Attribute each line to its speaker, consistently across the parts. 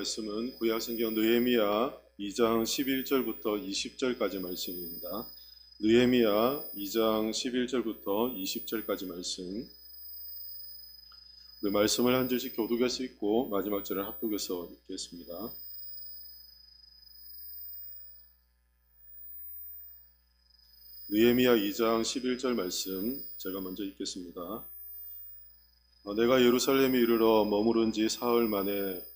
Speaker 1: 말씀은 구약성경 느헤미야 2장 11절부터 20절까지 말씀입니다. 느헤미야 2장 11절부터 20절까지 말씀. 우리 말씀을 한 절씩 교독해서 읽고 마지막 절을 합독해서 읽겠습니다. 느헤미야 2장 11절 말씀 제가 먼저 읽겠습니다. 어, 내가 예루살렘에 이르러 머무른 지 사흘 만에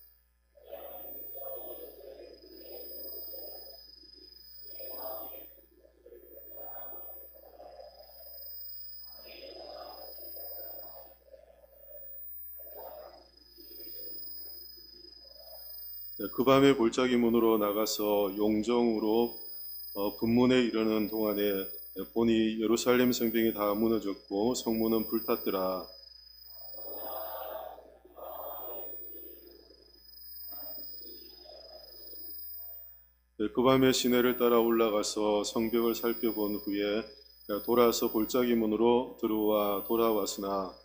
Speaker 1: 그 밤에 골짜기 문으로 나가서 용정으로 어, 분문에 이르는 동안에 보니 예루살렘 성벽이 다 무너졌고 성문은 불탔더라. 네, 그 밤에 시내를 따라 올라가서 성벽을 살펴본 후에 돌아서 골짜기 문으로 들어와 돌아왔으나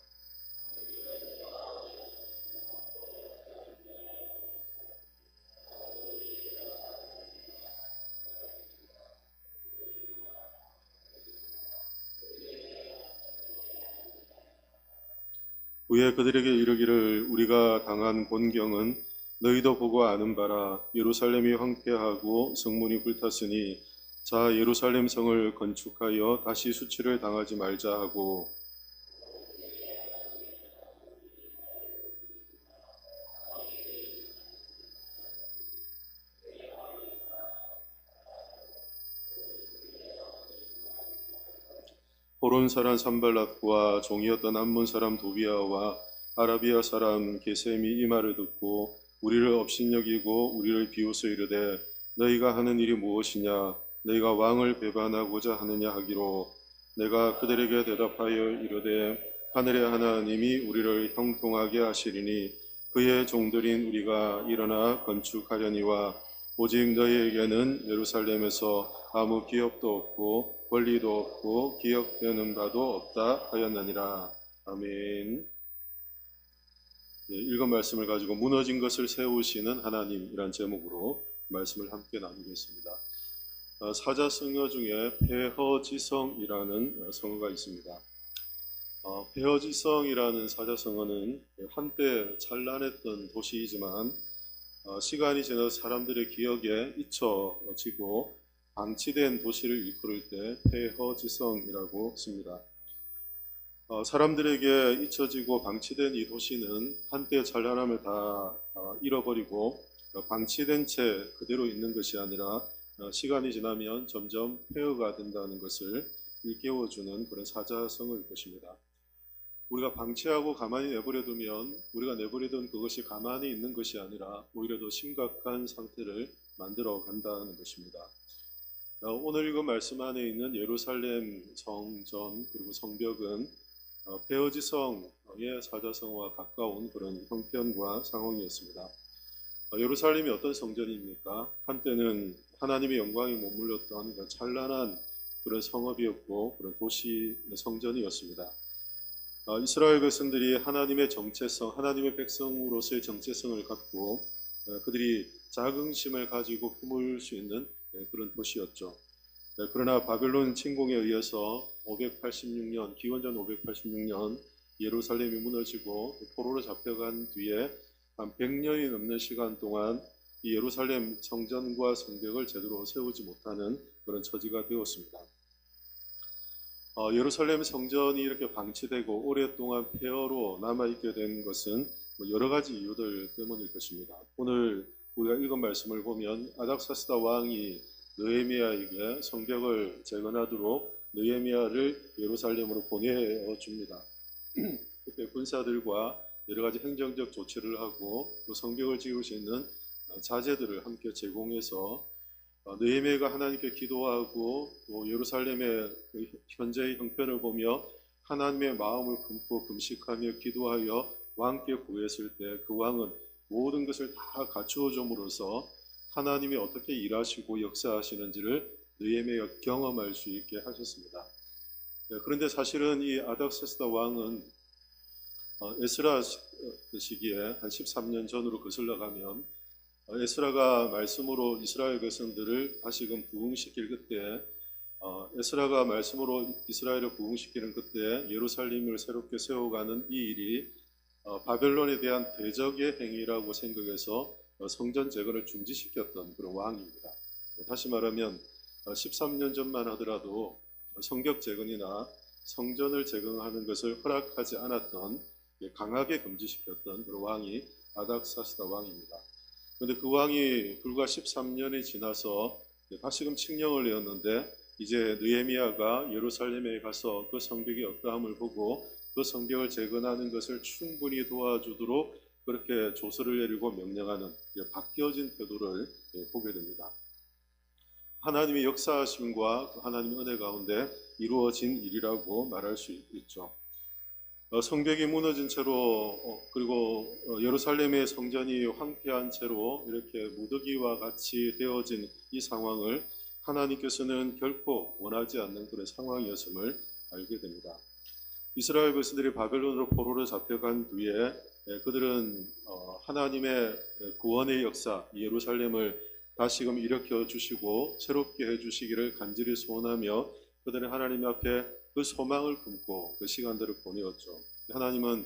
Speaker 1: 후에 그들에게 이르기를 우리가 당한 곤경은 너희도 보고 아는 바라. 예루살렘이 황폐하고 성문이 불탔으니 자 예루살렘 성을 건축하여 다시 수치를 당하지 말자 하고 호론 사람 산발락과 종이었던 암몬 사람 도비아와 아라비아 사람 게셈이 이 말을 듣고 우리를 업신여기고 우리를 비웃어 이르되 너희가 하는 일이 무엇이냐? 너희가 왕을 배반하고자 하느냐 하기로 내가 그들에게 대답하여 이르되 하늘의 하나님이 우리를 형통하게 하시리니 그의 종들인 우리가 일어나 건축하려니와 오직 너희에게는 예루살렘에서 아무 기업도 없고 권리도 없고 기억되는 바도 없다 하였느니라. 아멘. 예, 읽은 말씀을 가지고 무너진 것을 세우시는 하나님이란 제목으로 말씀을 함께 나누겠습니다. 어, 사자성어 중에 폐허지성이라는 성어가 있습니다. 어, 폐허지성이라는 사자성어는 한때 찬란했던 도시이지만 어, 시간이 지나서 사람들의 기억에 잊혀지고 방치된 도시를 일컬을 때 폐허지성이라고 씁니다. 어, 사람들에게 잊혀지고 방치된 이 도시는 한때 찬란함을 다 어, 잃어버리고 어, 방치된 채 그대로 있는 것이 아니라 어, 시간이 지나면 점점 폐허가 된다는 것을 일깨워주는 그런 사자성어일 것입니다. 우리가 방치하고 가만히 내버려두면 우리가 내버려둔 그것이 가만히 있는 것이 아니라 오히려 더 심각한 상태를 만들어 간다는 것입니다. 어, 오늘 읽은 말씀 안에 있는 예루살렘 성전 그리고 성벽은 어, 페어지성의 사자성어와 가까운 그런 형편과 상황이었습니다. 어, 예루살렘이 어떤 성전입니까? 한때는 하나님의 영광이 머물렀던 그 찬란한 그런 성읍이었고 그런 도시 성전이었습니다. 어, 이스라엘 백성들이 하나님의 정체성, 하나님의 백성으로서의 정체성을 갖고 어, 그들이 자긍심을 가지고 품을 수 있는 네, 그런 도시였죠. 네, 그러나 바벨론 침공에 의해서 586년, 기원전 586년 예루살렘이 무너지고 포로로 잡혀간 뒤에 한 100년이 넘는 시간 동안 이 예루살렘 성전과 성벽을 제대로 세우지 못하는 그런 처지가 되었습니다. 어, 예루살렘 성전이 이렇게 방치되고 오랫동안 폐허로 남아있게 된 것은 뭐 여러 가지 이유들 때문일 것입니다. 오늘 우리가 읽은 말씀을 보면 아닥사스다 왕이 느헤미야에게 성벽을 재건하도록 느헤미야를 예루살렘으로 보내어 줍니다. 그때 군사들과 여러 가지 행정적 조치를 하고 또 성벽을 지을 수 있는 자재들을 함께 제공해서 어, 느헤미야가 하나님께 기도하고 또 예루살렘의 그 현재의 형편을 보며 하나님의 마음을 품고 금식하며 기도하여 왕께 구했을 때 그 왕은 모든 것을 다 갖추어 줌으로써 하나님이 어떻게 일하시고 역사하시는지를 느헤미야가 경험할 수 있게 하셨습니다. 네, 그런데 사실은 이 아닥사스다 왕은 어, 에스라 시기에 한 13년 전으로 거슬러 가면 어, 에스라가 말씀으로 이스라엘 백성들을 다시금 부흥시킬 그때 어, 에스라가 말씀으로 이스라엘을 부흥시키는 그때 예루살렘을 새롭게 세워가는 이 일이 어, 바벨론에 대한 대적의 행위라고 생각해서 어, 성전 재건을 중지시켰던 그런 왕입니다. 어, 다시 말하면 어, 13년 전만 하더라도 성벽 재건이나 성전을 재건하는 것을 허락하지 않았던 예, 강하게 금지시켰던 그런 왕이 아닥사스다 왕입니다. 그런데 그 왕이 불과 13년이 지나서 예, 다시금 칙령을 내었는데 이제 느헤미야가 예루살렘에 가서 그 성벽이 어떠함을 보고 그 성벽을 재건하는 것을 충분히 도와주도록 그렇게 조서를 내리고 명령하는 예, 바뀌어진 태도를 예, 보게 됩니다. 하나님의 역사하심과 그 하나님의 은혜 가운데 이루어진 일이라고 말할 수 있죠. 어, 성벽이 무너진 채로 어, 그리고 어, 예루살렘의 성전이 황폐한 채로 이렇게 무더기와 같이 되어진 이 상황을 하나님께서는 결코 원하지 않는 그런 상황이었음을 알게 됩니다. 이스라엘 백성들이 바벨론으로 포로로 잡혀간 뒤에 예, 그들은 어, 하나님의 구원의 역사 예루살렘을 다시금 일으켜 주시고 새롭게 해 주시기를 간절히 소원하며 그들은 하나님 앞에 그 소망을 품고 그 시간들을 보내었죠. 하나님은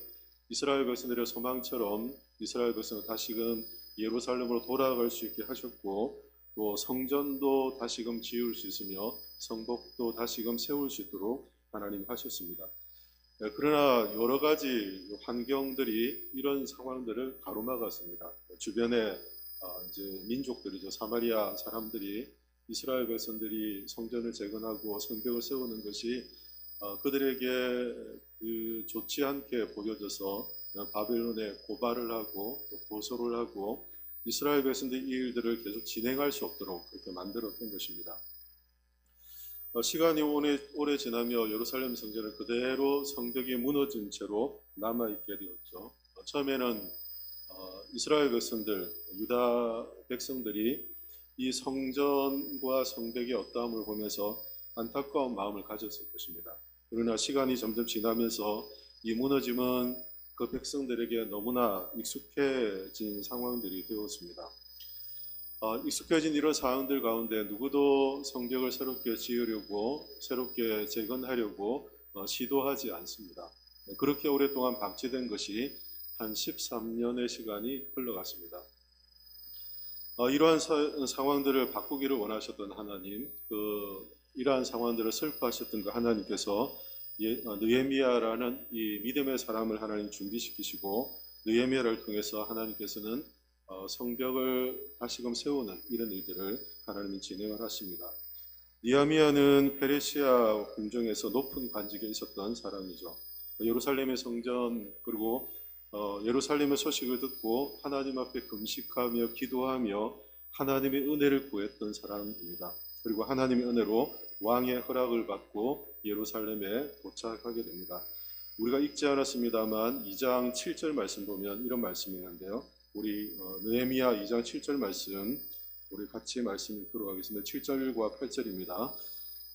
Speaker 1: 이스라엘 백성들의 소망처럼 이스라엘 백성을 다시금 예루살렘으로 돌아갈 수 있게 하셨고 또 성전도 다시금 지을 수 있으며 성복도 다시금 세울 수 있도록 하나님 하셨습니다. 네, 그러나 여러 가지 환경들이 이런 상황들을 가로막았습니다. 주변에 아, 이제 민족들이죠. 사마리아 사람들이 이스라엘 백성들이 성전을 재건하고 성벽을 세우는 것이 어, 그들에게 그 좋지 않게 보여져서 바벨론에 고발을 하고 또 고소를 하고 이스라엘 백성들이 이 일들을 계속 진행할 수 없도록 그렇게 만들었던 것입니다. 어, 시간이 오래, 오래 지나며 예루살렘 성전은 그대로 성벽이 무너진 채로 남아있게 되었죠. 어, 처음에는 어, 이스라엘 백성들, 유다 백성들이 이 성전과 성벽의 어떠함을 보면서 안타까운 마음을 가졌을 것입니다. 그러나 시간이 점점 지나면서 이 무너짐은 그 백성들에게 너무나 익숙해진 상황들이 되었습니다. 어, 익숙해진 이런 상황들 가운데 누구도 성벽을 새롭게 지으려고 새롭게 재건하려고 어, 시도하지 않습니다. 네, 그렇게 오랫동안 방치된 것이 한 13년의 시간이 흘러갔습니다. 어, 이러한 사, 상황들을 바꾸기를 원하셨던 하나님, 그 이러한 상황들을 슬퍼하셨던 그 하나님께서 느헤미야라는 이 믿음의 사람을 하나님 준비시키시고 느헤미야를 통해서 하나님께서는 어, 성벽을 다시금 세우는 이런 일들을 하나님이 진행을 하십니다. 니아미아는 페르시아 궁정에서 높은 관직에 있었던 사람이죠. 예루살렘의 성전 그리고 어, 예루살렘의 소식을 듣고 하나님 앞에 금식하며 기도하며 하나님의 은혜를 구했던 사람입니다. 그리고 하나님의 은혜로 왕의 허락을 받고 예루살렘에 도착하게 됩니다. 우리가 읽지 않았습니다만 2장 7절 말씀 보면 이런 말씀이 있는데요. 우리 어, 느헤미야 2장 7절 말씀 우리 같이 말씀 읽도록 하겠습니다. 7절과 8절입니다.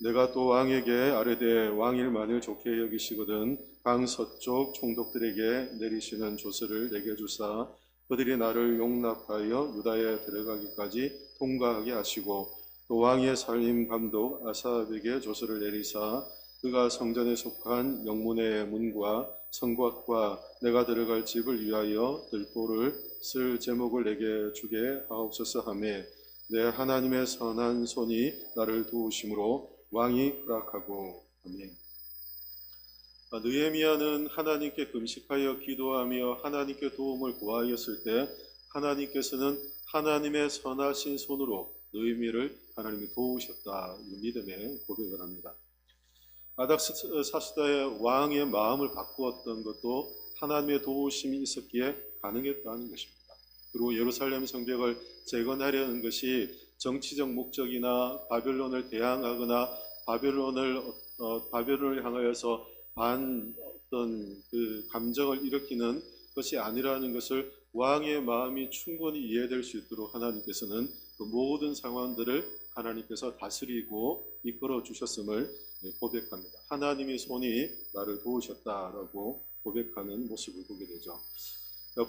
Speaker 1: 내가 또 왕에게 아뢰되 왕일만을 좋게 여기시거든 강 서쪽 총독들에게 내리시는 조서를 내게 주사 그들이 나를 용납하여 유다에 들어가기까지 통과하게 하시고 또 왕의 살림 감독 아사압에게 조서를 내리사 그가 성전에 속한 영문의 문과 성곽과 내가 들어갈 집을 위하여 들보를 쓸 제목을 내게 주게 하옵소서 하매 내 하나님의 선한 손이 나를 도우심으로 왕이 허락하고 아멘. 아, 느헤미야는 하나님께 금식하여 기도하며 하나님께 도움을 구하였을 때 하나님께서는 하나님의 선하신 손으로 느헤미야를 하나님이 도우셨다 이 믿음의 고백을 합니다. 아닥사스다의 왕의 마음을 바꾸었던 것도 하나님의 도우심이 있었기에 가능했다는 것입니다. 그리고 예루살렘 성벽을 재건하려는 것이 정치적 목적이나 바벨론을 대항하거나 바벨론을 어, 바벨론을 향하여서 반 어떤 그 감정을 일으키는 것이 아니라는 것을 왕의 마음이 충분히 이해될 수 있도록 하나님께서는 그 모든 상황들을 하나님께서 다스리고 이끌어 주셨음을 고백합니다. 하나님의 손이 나를 도우셨다라고 고백하는 모습을 보게 되죠.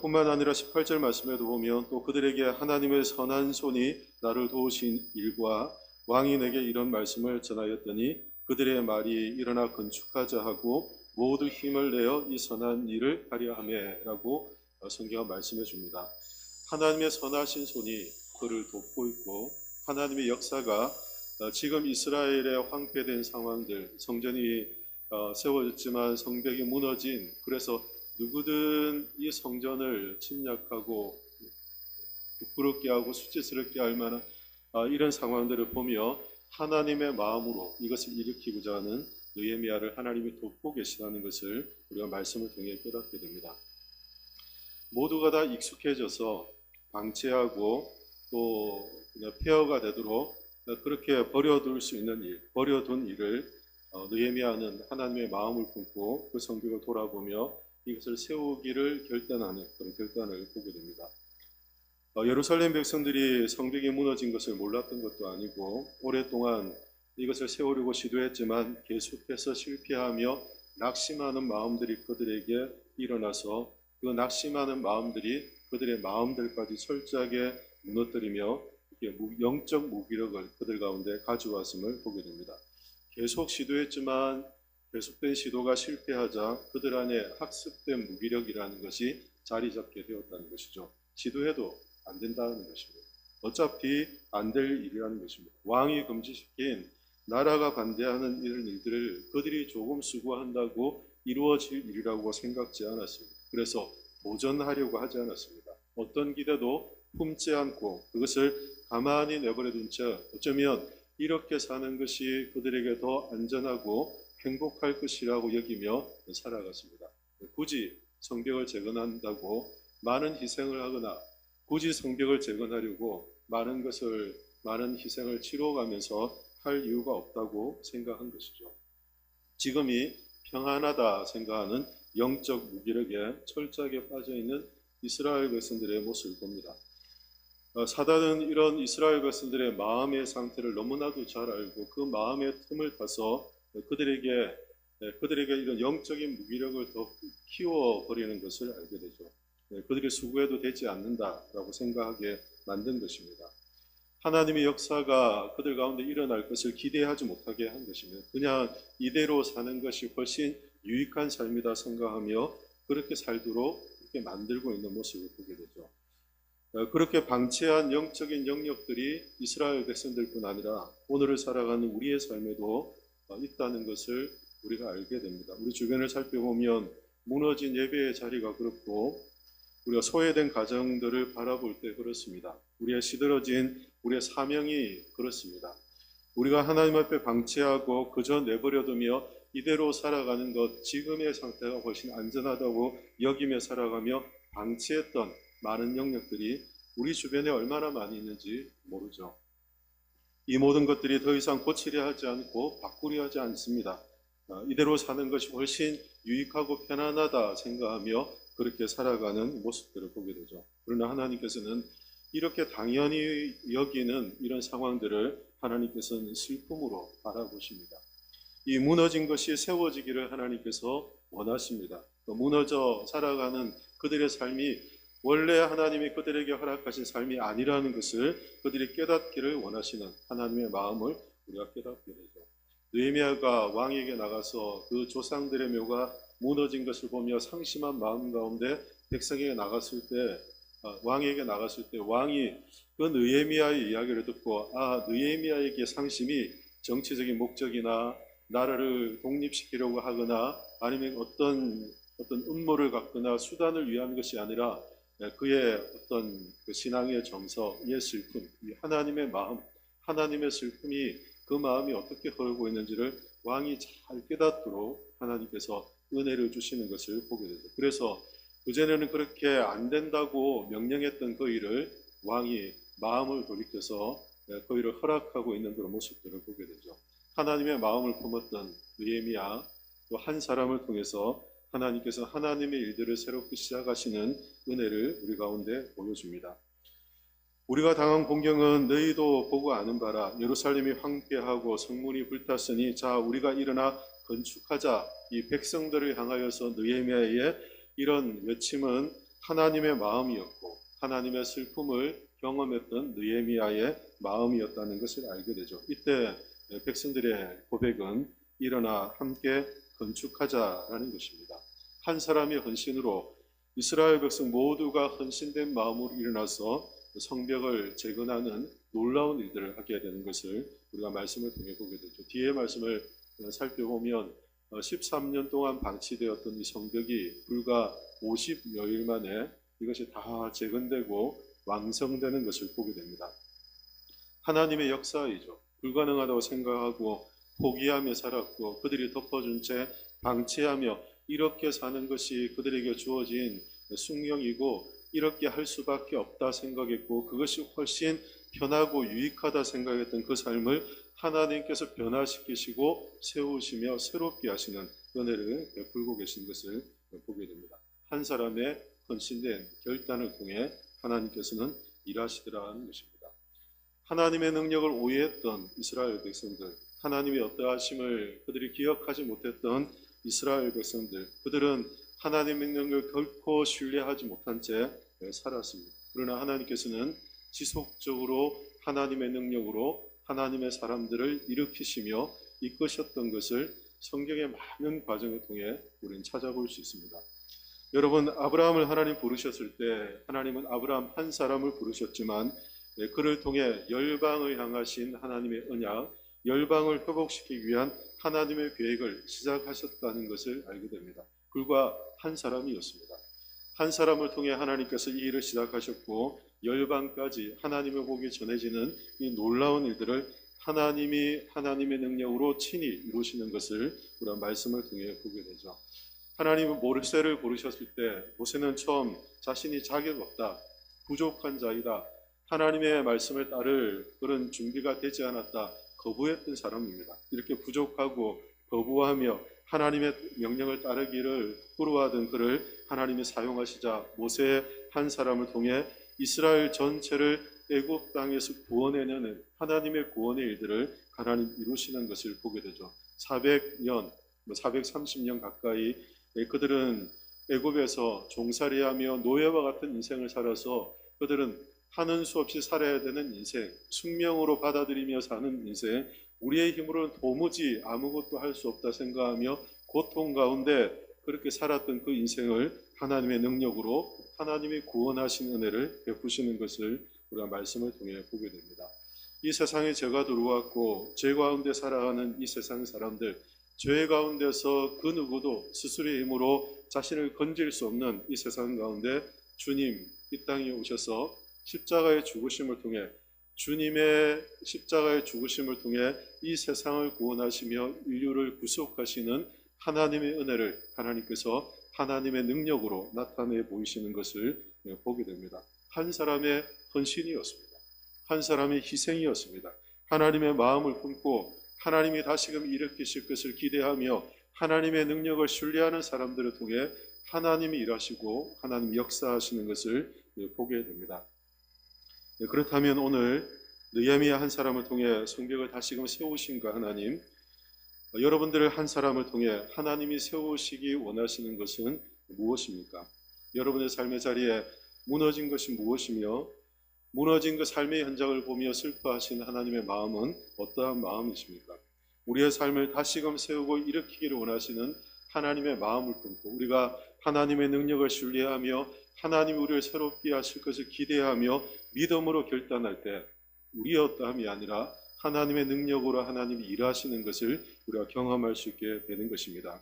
Speaker 1: 뿐만 아니라 18절 말씀에도 보면 또 그들에게 하나님의 선한 손이 나를 도우신 일과 왕이 내게 이런 말씀을 전하였더니 그들의 말이 일어나 건축하자 하고 모두 힘을 내어 이 선한 일을 하려 함에라고 성경은 말씀해 줍니다. 하나님의 선하신 손이 그를 돕고 있고 하나님의 역사가 어, 지금 이스라엘의 황폐된 상황들 성전이 어, 세워졌지만 성벽이 무너진 그래서 누구든 이 성전을 침략하고 부끄럽게 하고 수치스럽게 할 만한 아, 이런 상황들을 보며 하나님의 마음으로 이것을 일으키고자 하는 느헤미야를 하나님이 돕고 계시다는 것을 우리가 말씀을 통해 깨닫게 됩니다. 모두가 다 익숙해져서 방치하고 또 폐허가 되도록 그렇게 버려둘 수 있는 일, 버려둔 일을 어, 느헤미야는 하나님의 마음을 품고 그 성벽을 돌아보며 이것을 세우기를 결단하는 그런 결단을 보게 됩니다. 어, 예루살렘 백성들이 성벽이 무너진 것을 몰랐던 것도 아니고 오랫동안 이것을 세우려고 시도했지만 계속해서 실패하며 낙심하는 마음들이 그들에게 일어나서 그 낙심하는 마음들이 그들의 마음들까지 철저하게 무너뜨리며 영적 무기력을 그들 가운데 가져왔음을 보게 됩니다. 계속 시도했지만 계속된 시도가 실패하자 그들 안에 학습된 무기력이라는 것이 자리 잡게 되었다는 것이죠. 시도해도 안 된다는 것입니다. 어차피 안 될 일이라는 것입니다. 왕이 금지시킨 나라가 반대하는 이런 일들을 그들이 조금 수고한다고 이루어질 일이라고 생각지 않았습니다. 그래서 도전하려고 하지 않았습니다. 어떤 기대도 품지 않고 그것을 가만히 내버려 둔 채 어쩌면 이렇게 사는 것이 그들에게 더 안전하고 행복할 것이라고 여기며 살아갔습니다. 굳이 성벽을 재건한다고 많은 희생을 하거나 굳이 성벽을 재건하려고 많은 것을 많은 희생을 치러가면서 할 이유가 없다고 생각한 것이죠. 지금이 평안하다 생각하는 영적 무기력에 철저하게 빠져 있는 이스라엘 백성들의 모습을 봅니다. 어, 사단은 이런 이스라엘 백성들의 마음의 상태를 너무나도 잘 알고 그 마음의 틈을 타서 그들에게 네, 그들에게 이런 영적인 무기력을 더 키워 버리는 것을 알게 되죠. 네, 그들이 수고해도 되지 않는다라고 생각하게 만든 것입니다. 하나님의 역사가 그들 가운데 일어날 것을 기대하지 못하게 한 것입니다. 그냥 이대로 사는 것이 훨씬 유익한 삶이다 생각하며 그렇게 살도록 이렇게 만들고 있는 모습을 보게 되죠. 어, 그렇게 방치한 영적인 영역들이 이스라엘 백성들뿐 아니라 오늘을 살아가는 우리의 삶에도 어, 있다는 것을 우리가 알게 됩니다. 우리 주변을 살펴보면 무너진 예배의 자리가 그렇고 우리가 소외된 가정들을 바라볼 때 그렇습니다. 우리의 시들어진 우리의 사명이 그렇습니다. 우리가 하나님 앞에 방치하고 그저 내버려두며 이대로 살아가는 것, 지금의 상태가 훨씬 안전하다고 여기며 살아가며 방치했던 많은 영역들이 우리 주변에 얼마나 많이 있는지 모르죠. 이 모든 것들이 더 이상 고치려 하지 않고 바꾸려 하지 않습니다. 어, 이대로 사는 것이 훨씬 유익하고 편안하다 생각하며 그렇게 살아가는 모습들을 보게 되죠. 그러나 하나님께서는 이렇게 당연히 여기는 이런 상황들을 하나님께서는 슬픔으로 바라보십니다. 이 무너진 것이 세워지기를 하나님께서 원하십니다. 또 무너져 살아가는 그들의 삶이 원래 하나님이 그들에게 허락하신 삶이 아니라는 것을 그들이 깨닫기를 원하시는 하나님의 마음을 우리가 깨닫게 되죠. 느헤미야가 왕에게 나가서 그 조상들의 묘가 무너진 것을 보며 상심한 마음 가운데 백성에게 나갔을 때 아, 왕에게 나갔을 때 왕이 그 느헤미야의 이야기를 듣고 아 느헤미야에게 상심이 정치적인 목적이나 나라를 독립시키려고 하거나 아니면 어떤 어떤 음모를 갖거나 수단을 위한 것이 아니라 그의 어떤 그 신앙의 정서의 슬픔, 이 하나님의 마음, 하나님의 슬픔이 그 마음이 어떻게 흐르고 있는지를 왕이 잘 깨닫도록 하나님께서 은혜를 주시는 것을 보게 되죠. 그래서 그전에는 그렇게 안 된다고 명령했던 그 일을 왕이 마음을 돌이켜서 그 일을 허락하고 있는 그런 모습들을 보게 되죠. 하나님의 마음을 품었던 느헤미야 또 한 사람을 통해서 하나님께서 하나님의 일들을 새롭게 시작하시는 은혜를 우리 가운데 보여줍니다. 우리가 당한 공경은 너희도 보고 아는 바라 예루살렘이 황폐하고 성문이 불탔으니 자 우리가 일어나 건축하자 이 백성들을 향하여서 느헤미야의 이런 외침은 하나님의 마음이었고 하나님의 슬픔을 경험했던 느헤미야의 마음이었다는 것을 알게 되죠. 이때 백성들의 고백은 일어나 함께 건축하자라는 것입니다. 한 사람의 헌신으로 이스라엘 백성 모두가 헌신된 마음으로 일어나서 성벽을 재건하는 놀라운 일들을 하게 되는 것을 우리가 말씀을 통해 보게 되죠. 뒤에 말씀을 살펴보면 13년 동안 방치되었던 이 성벽이 불과 50여일 만에 이것이 다 재건되고 완성되는 것을 보게 됩니다. 하나님의 역사이죠. 불가능하다고 생각하고 포기하며 살았고 그들이 덮어준 채 방치하며 이렇게 사는 것이 그들에게 주어진 숙명이고 이렇게 할 수밖에 없다 생각했고 그것이 훨씬 편하고 유익하다 생각했던 그 삶을 하나님께서 변화시키시고 세우시며 새롭게 하시는 은혜를 베풀고 계신 것을 보게 됩니다. 한 사람의 헌신된 결단을 통해 하나님께서는 일하시더라는 것입니다. 하나님의 능력을 오해했던 이스라엘 백성들, 하나님의 어떠하심을 그들이 기억하지 못했던 이스라엘 백성들, 그들은 하나님의 능력을 결코 신뢰하지 못한 채 살았습니다. 그러나 하나님께서는 지속적으로 하나님의 능력으로 하나님의 사람들을 일으키시며 이끄셨던 것을 성경의 많은 과정을 통해 우리는 찾아볼 수 있습니다. 여러분 아브라함을 하나님 부르셨을 때 하나님은 아브라함 한 사람을 부르셨지만 그를 통해 열방을 향하신 하나님의 언약, 열방을 회복시키기 위한 하나님의 계획을 시작하셨다는 것을 알게 됩니다. 불과 한 사람이었습니다. 한 사람을 통해 하나님께서 이 일을 시작하셨고 열방까지 하나님의 복이 전해지는 이 놀라운 일들을 하나님이 하나님의 능력으로 친히 이루시는 것을 우리가 말씀을 통해 보게 되죠. 하나님은 모세를 부르셨을 때 모세는 처음 자신이 자격 없다, 부족한 자이다, 하나님의 말씀을 따를 그런 준비가 되지 않았다 거부했던 사람입니다. 이렇게 부족하고 거부하며 하나님의 명령을 따르기를 부러워하던 그를 하나님이 사용하시자 모세 한 사람을 통해 이스라엘 전체를 애굽 땅에서 구원해내는 하나님의 구원의 일들을 하나님 이루시는 것을 보게 되죠. 400년, 430년 뭐 가까이 그들은 애굽에서 종살이하며 노예와 같은 인생을 살아서 그들은 하는 수 없이 살아야 되는 인생, 숙명으로 받아들이며 사는 인생, 우리의 힘으로는 도무지 아무것도 할 수 없다 생각하며 고통 가운데 그렇게 살았던 그 인생을 하나님의 능력으로 하나님이 구원하신 은혜를 베푸시는 것을 우리가 말씀을 통해 보게 됩니다. 이 세상에 죄가 들어왔고 죄 가운데 살아가는 이 세상 사람들, 죄 가운데서 그 누구도 스스로의 힘으로 자신을 건질 수 없는 이 세상 가운데 주님 이 땅에 오셔서 십자가의 죽으심을 통해 주님의 십자가의 죽으심을 통해 이 세상을 구원하시며 인류를 구속하시는 하나님의 은혜를 하나님께서 하나님의 능력으로 나타내 보이시는 것을 보게 됩니다. 한 사람의 헌신이었습니다. 한 사람의 희생이었습니다. 하나님의 마음을 품고 하나님이 다시금 일으키실 것을 기대하며 하나님의 능력을 신뢰하는 사람들을 통해 하나님이 일하시고 하나님 역사하시는 것을 보게 됩니다. 네, 그렇다면 오늘 느헤미야 한 사람을 통해 성벽을 다시금 세우신가 하나님 여러분들을 한 사람을 통해 하나님이 세우시기 원하시는 것은 무엇입니까? 여러분의 삶의 자리에 무너진 것이 무엇이며 무너진 그 삶의 현장을 보며 슬퍼하신 하나님의 마음은 어떠한 마음이십니까? 우리의 삶을 다시금 세우고 일으키기를 원하시는 하나님의 마음을 품고 우리가 하나님의 능력을 신뢰하며 하나님이 우리를 새롭게 하실 것을 기대하며 믿음으로 결단할 때 우리의 어떠함이 아니라 하나님의 능력으로 하나님이 일하시는 것을 우리가 경험할 수 있게 되는 것입니다.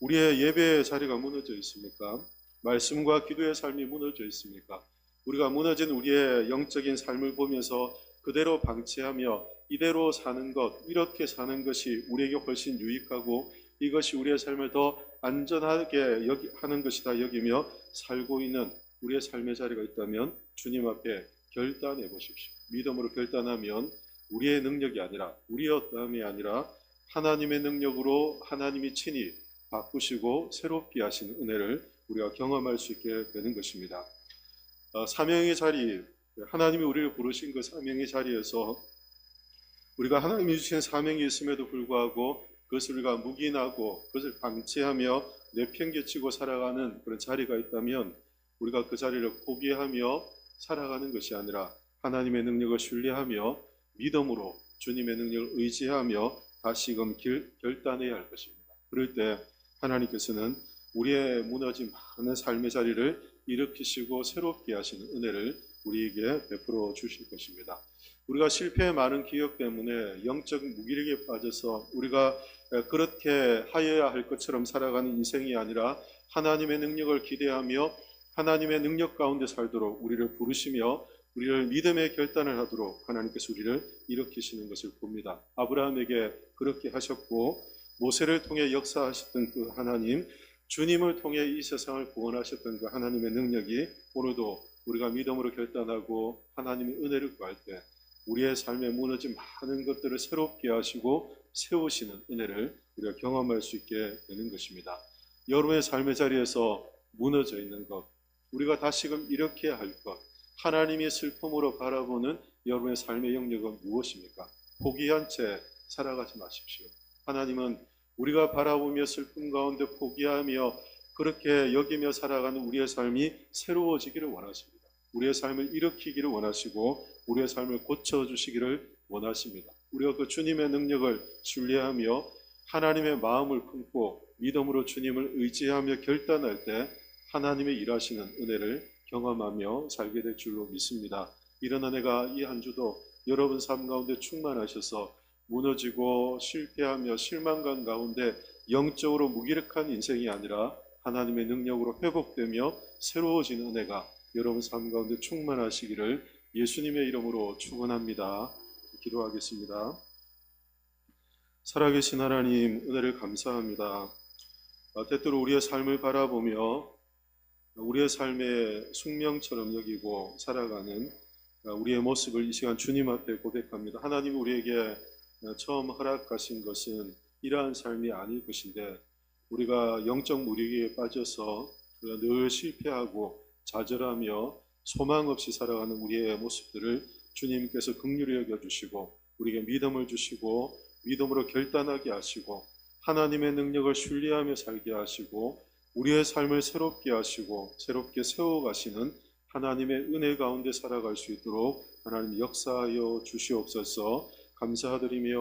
Speaker 1: 우리의 예배 자리가 무너져 있습니까? 말씀과 기도의 삶이 무너져 있습니까? 우리가 무너진 우리의 영적인 삶을 보면서 그대로 방치하며 이대로 사는 것, 이렇게 사는 것이 우리에게 훨씬 유익하고 이것이 우리의 삶을 더 안전하게 여기, 하는 것이다 여기며 살고 있는 우리의 삶의 자리가 있다면 주님 앞에 결단해 보십시오. 믿음으로 결단하면 우리의 능력이 아니라 우리의 어떠함이 아니라 하나님의 능력으로 하나님이 친히 바꾸시고 새롭게 하신 은혜를 우리가 경험할 수 있게 되는 것입니다. 어, 사명의 자리, 하나님이 우리를 부르신 그 사명의 자리에서 우리가 하나님이 주신 사명이 있음에도 불구하고 그것을 우리가 묵인하고 그것을 방치하며 내팽개치고 살아가는 그런 자리가 있다면 우리가 그 자리를 포기하며 살아가는 것이 아니라 하나님의 능력을 신뢰하며 믿음으로 주님의 능력을 의지하며 다시금 길- 결단해야 할 것입니다. 그럴 때 하나님께서는 우리의 무너진 많은 삶의 자리를 일으키시고 새롭게 하시는 은혜를 우리에게 베풀어 주실 것입니다. 우리가 실패의 많은 기억 때문에 영적 무기력에 빠져서 우리가 그렇게 하여야 할 것처럼 살아가는 인생이 아니라 하나님의 능력을 기대하며 하나님의 능력 가운데 살도록 우리를 부르시며 우리를 믿음의 결단을 하도록 하나님께서 우리를 일으키시는 것을 봅니다. 아브라함에게 그렇게 하셨고 모세를 통해 역사하셨던 그 하나님, 주님을 통해 이 세상을 구원하셨던 그 하나님의 능력이 오늘도 우리가 믿음으로 결단하고 하나님의 은혜를 구할 때 우리의 삶에 무너진 많은 것들을 새롭게 하시고 세우시는 은혜를 우리가 경험할 수 있게 되는 것입니다. 여러분의 삶의 자리에서 무너져 있는 것, 우리가 다시금 일으켜야 할 것, 하나님의 슬픔으로 바라보는 여러분의 삶의 영역은 무엇입니까? 포기한 채 살아가지 마십시오. 하나님은 우리가 바라보며 슬픔 가운데 포기하며 그렇게 여기며 살아가는 우리의 삶이 새로워지기를 원하십니다. 우리의 삶을 일으키기를 원하시고 우리의 삶을 고쳐주시기를 원하십니다. 우리가 그 주님의 능력을 신뢰하며 하나님의 마음을 품고 믿음으로 주님을 의지하며 결단할 때 하나님의 일하시는 은혜를 경험하며 살게 될 줄로 믿습니다. 이런 은혜가 이 한 주도 여러분 삶 가운데 충만하셔서 무너지고 실패하며 실망감 가운데 영적으로 무기력한 인생이 아니라 하나님의 능력으로 회복되며 새로워진 은혜가 여러분 삶 가운데 충만하시기를 예수님의 이름으로 축원합니다. 기도하겠습니다. 살아계신 하나님 은혜를 감사합니다. 아, 때때로 우리의 삶을 바라보며 우리의 삶의 숙명처럼 여기고 살아가는 아, 우리의 모습을 이 시간 주님 앞에 고백합니다. 하나님 우리에게 처음 허락하신 것은 이러한 삶이 아닐 것인데 우리가 영적 무리기에 빠져서 늘 실패하고 좌절하며 소망 없이 살아가는 우리의 모습들을 주님께서 긍휼히 여겨 주시고 우리에게 믿음을 주시고 믿음으로 결단하게 하시고 하나님의 능력을 신뢰하며 살게 하시고 우리의 삶을 새롭게 하시고 새롭게 세워 가시는 하나님의 은혜 가운데 살아갈 수 있도록 하나님 역사하여 주시옵소서. 감사드리며